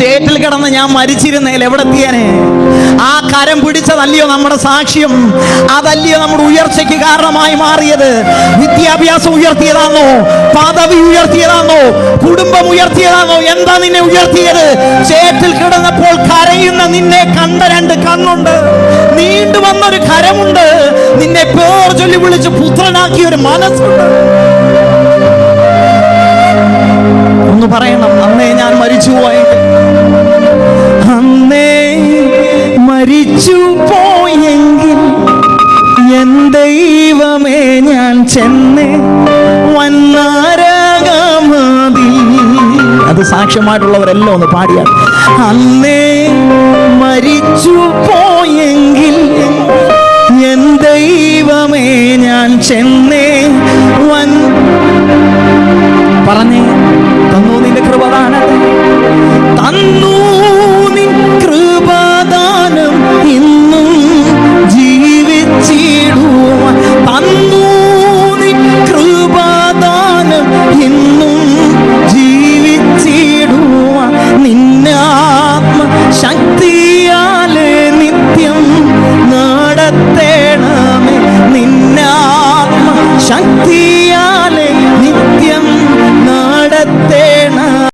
ചേറ്റിൽ കിടന്ന് ഞാൻ മരിച്ചിരുന്നേൽ എവിടെ എത്തിയേനെ? ആ കരം പിടിച്ചതല്ലയോ നമ്മുടെ സാക്ഷ്യം? അതല്ലയോ നമ്മുടെ ഉയർച്ചയ്ക്ക് കാരണമായി മാറിയത്? വിദ്യാഭ്യാസം ഉയർത്തിയതാണോ പദവി ഉയർത്തിയതാണോ കുടുംബം ഉയർത്തിയതാണോ എന്താ നിന്നെ ഉയർത്തിയത്? ചേറ്റിൽ കിടന്നപ്പോൾ കരയുന്ന നിന്നെ കണ്ട രണ്ട് കണ്ണുണ്ട്. നീണ്ടു വന്നൊരു കരമുണ്ട്. നിന്നെ പേർ ചൊല്ലി വിളിച്ച് പുത്രനാക്കിയ ഒരു മനസ്സുണ്ട്. ഒന്ന് പറയണം അന്നേ ഞാൻ മരിച്ചു പോയെങ്കിൽ ചെന്നേ വന്നാരാകാമതി അത് സാക്ഷ്യമായിട്ടുള്ളവരെല്ലാം ഒന്ന് പാടിയാണ് അന്നേ മരിച്ചു പോയെങ്കിൽ എൻ ദൈവമേ ഞാൻ ചെന്നേ ശക്തിയാലെ നിത്യം നടത്തേണമേ നിന്നാത്മ. ശക്തിയാലെ